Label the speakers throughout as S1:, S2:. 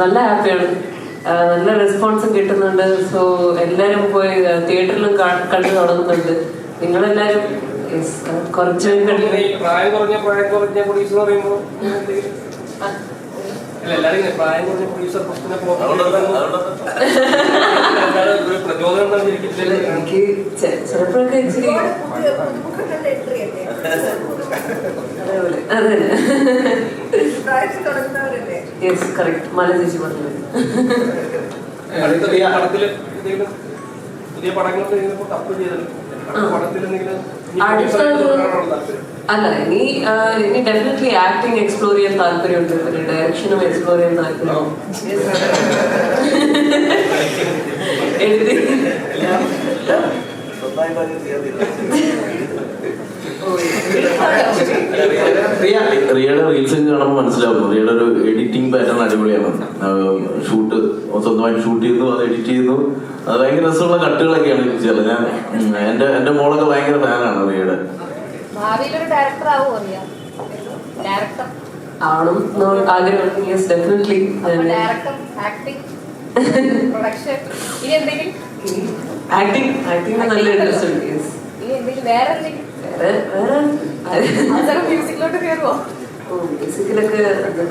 S1: നല്ല ഹാപ്പിയാണ് നല്ല റെസ്പോൺസും കിട്ടുന്നുണ്ട്. സോ എല്ലാരും പോയി തിയേറ്ററിലും കണ്ടു തുടങ്ങുന്നുണ്ട്. നിങ്ങളെല്ലാരും കുറച്ചു
S2: പ്രായം കുറഞ്ഞ പ്രായം കുറഞ്ഞ പ്രൊഡ്യൂസർ പറയുമ്പോൾ
S1: എനിക്ക് ചിലപ്പോഴൊക്കെ ഇച്ചിരി അതേപോലെ അതെ യെസ് കറക്റ്റ് മല ചേച്ചി
S2: എന്തെങ്കിലും പുതിയ പടങ്ങൾ അടുത്ത
S1: അല്ല ആ, ഇനി ഡെഫിനറ്റ്ലി ആക്ടിങ് എക്സ്പ്ലോർ ചെയ്യാൻ താല്പര്യമുണ്ട്. പിന്നെ ഡയറക്ഷനും എക്സ്പ്ലോർ ചെയ്യാൻ താല്പര്യം എഴുതി.
S3: റിയയുടെ റീൽസ് കാണുമ്പോൾ മനസ്സിലാവും. റിയയുടെ ഒരു എഡിറ്റിംഗ് പാറ്റേൺ അടിപൊളിയാണ്. ഷൂട്ട് സ്വന്തമായിട്ട് ഷൂട്ട് ചെയ്യുന്നു അത് എഡിറ്റ് ചെയ്യുന്നു അത് ഭയങ്കര രസമുള്ള കട്ടുകളൊക്കെയാണ് ചില ഞാൻ എന്റെ എന്റെ മോളൊക്കെ ഭയങ്കര ഫാനാണ് റിയയുടെ.
S4: ഭാവിയിലൊരു ഡയറക്ടർ ആവുമോ അറിയാം. ഡയറക്ടർ
S1: ആവണം ആഗ്രഹം yes definitely
S4: director acting production ഇനി എന്തെങ്കിലും?
S1: ആക്ടിംഗ് ആക്ടിംഗ് നല്ല ഇൻട്രസ്റ്റ് ഉണ്ട്. യെസ്
S4: ഇനി എന്തെങ്കിലും വേറെ എന്തെങ്കിലും?
S1: വേറെ
S4: മ്യൂസിക്കിലോട്ട് കയറുമോ
S1: മ്യൂസിക്കിലൊക്കെ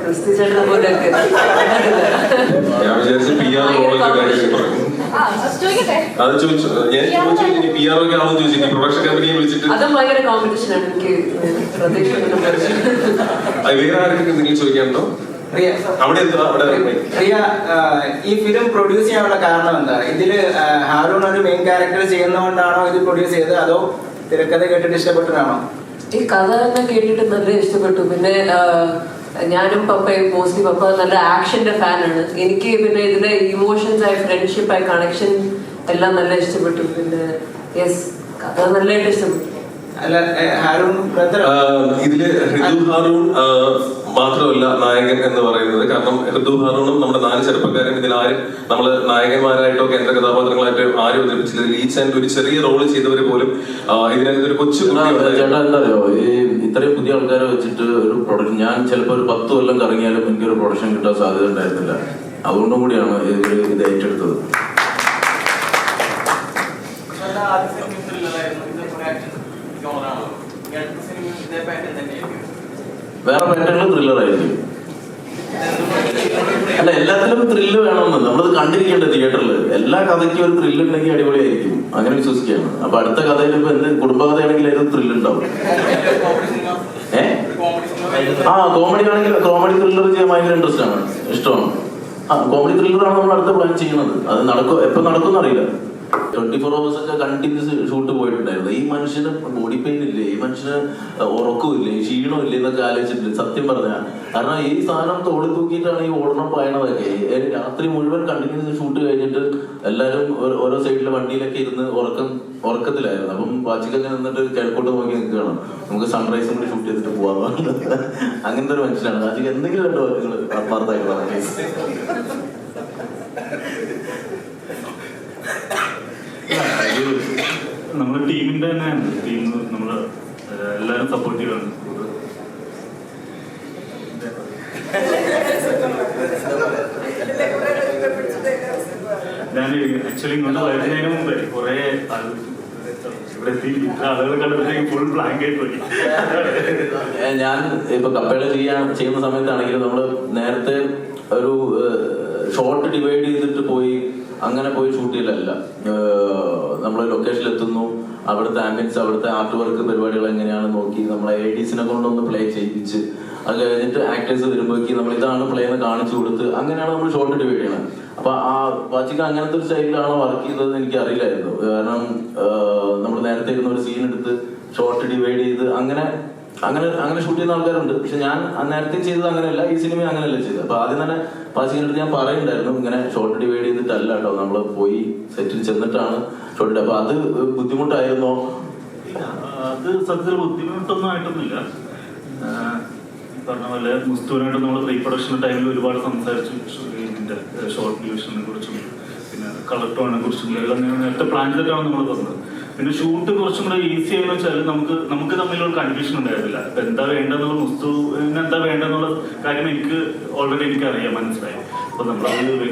S1: ക്രിസ്തി ചേട്ടനെ പോലെയൊക്കെ.
S5: ഞാൻ വിചാരിച്ചു പി ആർ റോളൊക്കെ കാര്യം
S4: ചോദിക്കട്ടെ
S5: അത് ചോദിച്ചു. ഞാൻ ചോദിച്ചു ഇനി പി ആർ ഒക്കെ ആവുമെന്ന് ചോദിച്ചു. ഇനി പ്രൊഡക്ഷൻ കമ്പനിയെ വിളിച്ചിട്ട്.
S1: ആണ്.
S5: വേറെ ആരെങ്കിലും എന്തെങ്കിലും ചോദിക്കാനുണ്ടോ?
S6: പ്രിയ
S5: അവിടെ
S6: പ്രിയ ഈ ഫിലിം പ്രൊഡ്യൂസ് ചെയ്യാനുള്ള കാരണം എന്താ ഇതിൽ ഹാരൂൺ ഒരു മെയിൻ ക്യാരക്ടർ ചെയ്യുന്നതുകൊണ്ടാണോ ഇത് പ്രൊഡ്യൂസ് ചെയ്തത്? അതോ തിരക്കഥ കേട്ടിട്ട് ഇഷ്ടപ്പെട്ടതാണോ?
S1: ഈ കഥ തന്നെ കേട്ടിട്ട് നല്ല ഇഷ്ടപ്പെട്ടു. പിന്നെ ഞാനും പപ്പയും മോസ്റ്റ്ലി പപ്പ നല്ല ആക്ഷന്റെ ഫാനാണ് എനിക്ക് പിന്നെ ഇതിന്റെ ഇമോഷൻസ് ആയി ഫ്രണ്ട്ഷിപ്പ് ആയി കണക്ഷൻ എല്ലാം നല്ല ഇഷ്ടപ്പെട്ടു. പിന്നെ യെസ് കഥ നല്ലതായിട്ട് ഇഷ്ടപ്പെട്ടു.
S5: ഇതിൽ ഹാറൂൺ മാത്രമല്ല നായകൻ എന്ന് പറയുന്നത്. കാരണം ഋതു ഹാറൂണും നമ്മുടെ നാല് ചെറുപ്പക്കാരും ഇതിൽ ആര് നമ്മൾ നായകന്മാരായിട്ടോ കേന്ദ്ര കഥാപാത്രങ്ങളായിട്ടോ ആരും അവതരിപ്പിച്ചില്ല ഈ ആൻഡ് ഒരു ചെറിയ റോൾ ചെയ്തവർ പോലും ഇതിനകത്ത് ഒരു കൊച്ചു.
S3: ചേട്ടാ ഈ ഇത്രയും പുതിയ ആൾക്കാരെ വെച്ചിട്ട് ഒരു പ്രൊഡക്ഷൻ ഞാൻ ചിലപ്പോൾ ഒരു പത്ത് കൊല്ലം കറങ്ങിയാലും എനിക്ക് ഒരു പ്രൊഡക്ഷൻ കിട്ടാൻ സാധ്യത ഉണ്ടായിരുന്നില്ല. അതുകൊണ്ടും കൂടിയാണ് ഇത് ഏറ്റെടുത്തത്. വേറെ മറ്റെങ്കിലും ത്രില്ലർ ആയിരിക്കും. അല്ല എല്ലാത്തിലും ത്രില്ല് വേണമെന്ന്. നമ്മളത് കണ്ടിരിക്കേണ്ട തിയേറ്ററിൽ എല്ലാ കഥയ്ക്കും ഒരു ത്രില്ല് ഉണ്ടെങ്കിൽ അടിപൊളിയായിരിക്കും. അങ്ങനെ വിശ്വസിക്കുകയാണ്. അപ്പൊ അടുത്ത കഥയിൽ ഇപ്പൊ എന്ത്? കുടുംബകഥയാണെങ്കിൽ ഏത് ത്രില്ല് ഉണ്ടാവും. ഏ? ആ കോമഡി ആണെങ്കിൽ കോമഡി ത്രില്ലർ ചെയ്യാൻ ഭയങ്കര ഇൻട്രസ്റ്റ് ആണ്. ഇഷ്ടമാണ്. ആ കോമഡി ത്രില്ലറാണ് നമ്മൾ അടുത്ത പ്ലാൻ ചെയ്യുന്നത്. അത് നടക്കും? എപ്പൊ നടക്കും അറിയില്ല. ട്വന്റി ഫോർ അവേഴ്സ് ഒക്കെ കണ്ടിന്യൂസ് ഷൂട്ട് പോയിട്ടുണ്ടായിരുന്നു. ഈ മനുഷ്യന് ബോഡി പെയിൻ ഇല്ലേ? ഈ മനുഷ്യന് ഉറക്കമില്ലേ ക്ഷീണമില്ലേ എന്നൊക്കെ ആലോചിച്ചിട്ടുണ്ട്. സത്യം പറഞ്ഞാൽ കാരണം ഈ സാധനം തോളി തൂക്കിയിട്ടാണ് ഈ ഓടണം പായണതൊക്കെ. രാത്രി മുഴുവൻ കണ്ടിന്യൂസ് ഷൂട്ട് കഴിഞ്ഞിട്ട് എല്ലാവരും ഓരോ- സൈഡിലെ വണ്ടിയിലൊക്കെ ഇരുന്ന് ഉറക്കം ഉറക്കത്തിലായിരുന്നു. അപ്പം വാച്ചിക്കൊക്കെ നിന്നിട്ട് കിഴക്കോട്ട് നോക്കി നിൽക്കുകയാണ്. നമുക്ക് സൺറൈസും കൂടി ഷൂട്ട് ചെയ്തിട്ട് പോവാം അങ്ങനത്തെ ഒരു മനുഷ്യനാണ്. വാച്ചിക്ക് എന്തെങ്കിലും രണ്ട് വാക്കുകൾ ആത്മാർത്ഥമായിട്ട്
S7: നമ്മുടെ ടീമിന്റെ തന്നെ ടീം നമ്മൾ എല്ലാവരും സപ്പോർട്ട് ചെയ്യണം. ഞാൻ ആക്ച്വലി ഇങ്ങോട്ട് വരുന്നതിന് മുമ്പേ കുറെ ഫുൾ
S3: ഞാൻ ഇപ്പൊ കപ്പേള ചെയ്യാൻ ചെയ്യുന്ന സമയത്താണെങ്കിലും നമ്മൾ നേരത്തെ ഒരു ഷോർട്ട് ഡിവൈഡ് ചെയ്തിട്ട് പോയി അങ്ങനെ പോയി ഷൂട്ട് ചെയ്യലല്ല. അവിടുത്തെ ആംബിയൻസ് അവിടുത്തെ ആർട്ട് വർക്ക് പരിപാടികൾ എങ്ങനെയാണ് നോക്കി നമ്മളെ എ ഡിസിനെ കൊണ്ടൊന്ന് പ്ലേ ചെയ്യിപ്പിച്ച്. അത് കഴിഞ്ഞിട്ട് ആക്ടേഴ്സ് വരുമ്പോഴേക്ക് നമ്മൾ ഇതാണ് പ്ലേ എന്ന് കാണിച്ചു കൊടുത്ത് അങ്ങനെയാണ് നമ്മൾ ഷോർട്ട് ഡിവൈഡ് ചെയ്യുന്നത് അപ്പൊ ആ വാച്ചിക്ക് അങ്ങനത്തെ ഒരു സ്റ്റൈലിലാണ് വർക്ക് ചെയ്തത് എനിക്ക് അറിയില്ലായിരുന്നു കാരണം നമ്മൾ നേരത്തെ ഇരുന്ന ഒരു സീൻ എടുത്ത് ഷോർട്ട് ഡിവൈഡ് ചെയ്ത് അങ്ങനെ അങ്ങനെ അങ്ങനെ ഷൂട്ട് ചെയ്യുന്ന ആൾക്കാരുണ്ട്. പക്ഷെ ഞാൻ നേരത്തെ ചെയ്തത് അങ്ങനെയല്ല ഈ സിനിമ അങ്ങനെയല്ല ചെയ്തത്. അപ്പൊ ആദ്യം തന്നെ പാച്ചിങ്ങിന്റെ അടുത്ത് ഞാൻ പറയുണ്ടായിരുന്നു ഇങ്ങനെ ഷോർട്ട് ഡിവൈഡ് ചെയ്തിട്ടല്ല കേട്ടോ നമ്മൾ പോയി സെറ്റിൽ ചെന്നിട്ടാണ് ഷോർട്ട് അപ്പൊ അത് ബുദ്ധിമുട്ടായിരുന്നോ?
S7: അത് സത്യത്തിൽ ബുദ്ധിമുട്ടൊന്നും ആയിട്ടൊന്നുമില്ല. പറഞ്ഞ പോലെ മുസ്തുവിനായിട്ട് നമ്മൾ പ്രീ പ്രൊഡക്ഷൻ ടൈമിൽ ഒരുപാട് സംസാരിച്ചു. ഷോർട്ട് ഡിവിഷനെ കുറിച്ചും പിന്നെ കളർ ടോണിനെ കുറിച്ചും എല്ലാം നേരത്തെ പ്ലാൻ ചെയ്തിട്ടാണ് നമ്മൾ പറഞ്ഞത് പിന്നെ ഷൂട്ട് കുറച്ചും കൂടെ ഈസി ആയെന്ന് വെച്ചാൽ നമുക്ക് നമുക്ക് തമ്മിലുള്ള കൺഫ്യൂഷൻ ഉണ്ടായിരുന്നില്ല. ഇപ്പൊ എന്താ വേണ്ടെന്നുള്ള മുസ്തുവിന് എന്താ വേണ്ടെന്നുള്ള കാര്യം എനിക്ക് ഓൾറെഡി എനിക്ക് അറിയാം മനസ്സിലായി. അപ്പൊ നമ്മളത്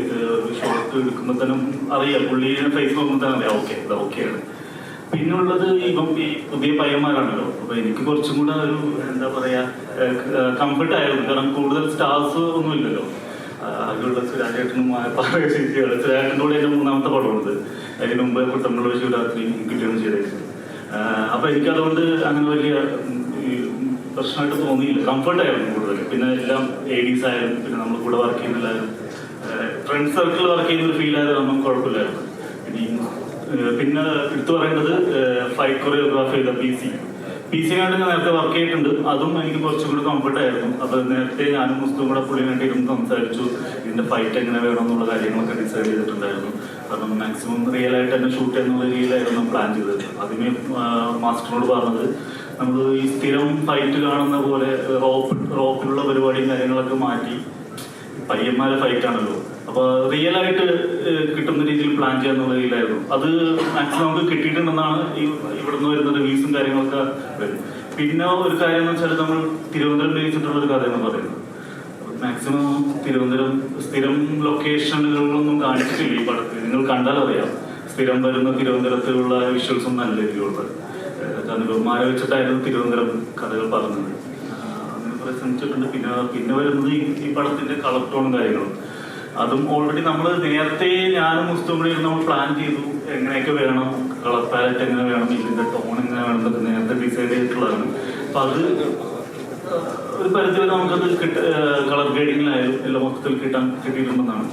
S7: ഷോട്ട് എടുക്കുമ്പോൾ തന്നെ അറിയാം. പുള്ളിയുടെ ഫേസ് നോക്കുമ്പോൾ തന്നെ അറിയാം. ഓക്കെ ഇത് ഓക്കെയാണ്. പിന്നെ ഉള്ളത് ഇപ്പം ഈ പുതിയ പയ്യന്മാരാണല്ലോ. അപ്പൊ എനിക്ക് കുറച്ചും കൂടെ ഒരു എന്താ പറയാ കംഫർട്ട് ആയിരുന്നു. കാരണം കൂടുതൽ സ്റ്റാഫ് ഒന്നും ഇല്ലല്ലോ ആകെയുള്ള സുരാജേട്ടനും എന്റെ മൂന്നാമത്തെ പടമാണിത് അതിന് മുമ്പ് കുട്ടമ്പുള്ള ശിവരാത്രി കിട്ടിയാണ് ചെയ്തേക്കുന്നത് അപ്പൊ എനിക്കതുകൊണ്ട് അങ്ങനെ വലിയ പ്രശ്നമായിട്ട് തോന്നിയില്ല. കംഫർട്ടായിരുന്നു കൂടുതൽ. പിന്നെ എല്ലാം ലേഡീസ് ആയാലും പിന്നെ നമ്മൾ കൂടെ വർക്ക് ചെയ്യുന്ന ഫ്രണ്ട് സർക്കിൾ വർക്ക് ചെയ്യുന്ന ഒരു ഫീൽ ആയാലും നമുക്ക് കുഴപ്പമില്ലായിരുന്നു. ഇനി പിന്നെ എടുത്തു പറയേണ്ടത് ഫൈറ്റ് കൊറിയോഗ്രാഫി ചെയ്ത പി സി പി സി ഞാൻ നേരത്തെ വർക്ക് ചെയ്തിട്ടുണ്ട്. അതും എനിക്ക് കുറച്ചും കൂടി കംഫർട്ട് ആയിരുന്നു. അപ്പൊ നേരത്തെ ഞാനും മുസ്തും കൂടെ പുള്ളി വേണ്ടി ഇരുന്ന് സംസാരിച്ചു. ഇതിന്റെ ഫൈറ്റ് എങ്ങനെ വേണം എന്നുള്ള കാര്യങ്ങളൊക്കെ ഡിസൈഡ് ചെയ്തിട്ടുണ്ടായിരുന്നു. കാരണം മാക്സിമം റിയൽ ആയിട്ട് തന്നെ ഷൂട്ട് എന്നുള്ള രീതിയിലായിരുന്നു പ്ലാൻ ചെയ്തത്. ആദ്യമേ മാസ്റ്ററിനോട് പറഞ്ഞത് നമ്മൾ ഈ സ്ഥിരം ഫൈറ്റ് കാണുന്ന പോലെ റോപ്പ് റോപ്പിലുള്ള പരിപാടിയും കാര്യങ്ങളൊക്കെ മാറ്റി പയ്യന്മാരെ ഫൈറ്റ് ആണല്ലോ. അപ്പൊ റിയൽ ആയിട്ട് കിട്ടുന്ന രീതിയിൽ പ്ലാൻ ചെയ്യാന്നുള്ള രീതിയിലായിരുന്നു അത് മാക്സിമം നമുക്ക് കിട്ടിയിട്ടുണ്ടെന്നാണ് ഈ ഇവിടുന്ന് വരുന്ന റിവ്യൂസും കാര്യങ്ങളൊക്കെ വരുന്നത്. പിന്നെ ഒരു കാര്യം എന്ന് വെച്ചാൽ നമ്മൾ തിരുവനന്തപുരം ബേസിട്ടുള്ള ഒരു കഥയെന്ന് പറയുന്നത്. മാക്സിമം തിരുവനന്തപുരം സ്ഥിരം ലൊക്കേഷനുകളിലൊന്നും കാണിച്ചിട്ടില്ല ഈ പടത്തിൽ. നിങ്ങൾ കണ്ടാൽ അറിയാം. സ്ഥിരം വരുന്ന തിരുവനന്തപുരത്തിലുള്ള വിഷ്വൽസും നല്ല രീതിയിലുള്ളത് കാരണം ബഹുമാനെ വെച്ചിട്ടായിരുന്നു തിരുവനന്തപുരം കഥകൾ പറഞ്ഞത്. ശ്രമിച്ചിട്ടുണ്ട്. പിന്നെ പിന്നെ വരുന്നത് ഈ പടത്തിന്റെ കളർ ടോണും കാര്യങ്ങളും. അതും ഓൾറെഡി നമ്മൾ നേരത്തെ ഞാനും മുസ്തും നമ്മൾ പ്ലാൻ ചെയ്തു എങ്ങനെയൊക്കെ വേണം കളർ പാലറ്റ് എങ്ങനെ വേണം ഇതിന്റെ ടോൺ എങ്ങനെ വേണം എന്നൊക്കെ നേരത്തെ ഡിസൈഡ് ചെയ്തിട്ടുള്ളതാണ്. അപ്പൊ അത് ഒരു പരിധിവരെ നമുക്കത് കിട്ട കളർ ഗ്രേഡിങ്ങിലായാലും എല്ലാം മൊത്തത്തിൽ കിട്ടാൻ കിട്ടിയിട്ടുണ്ടെന്നാണ്.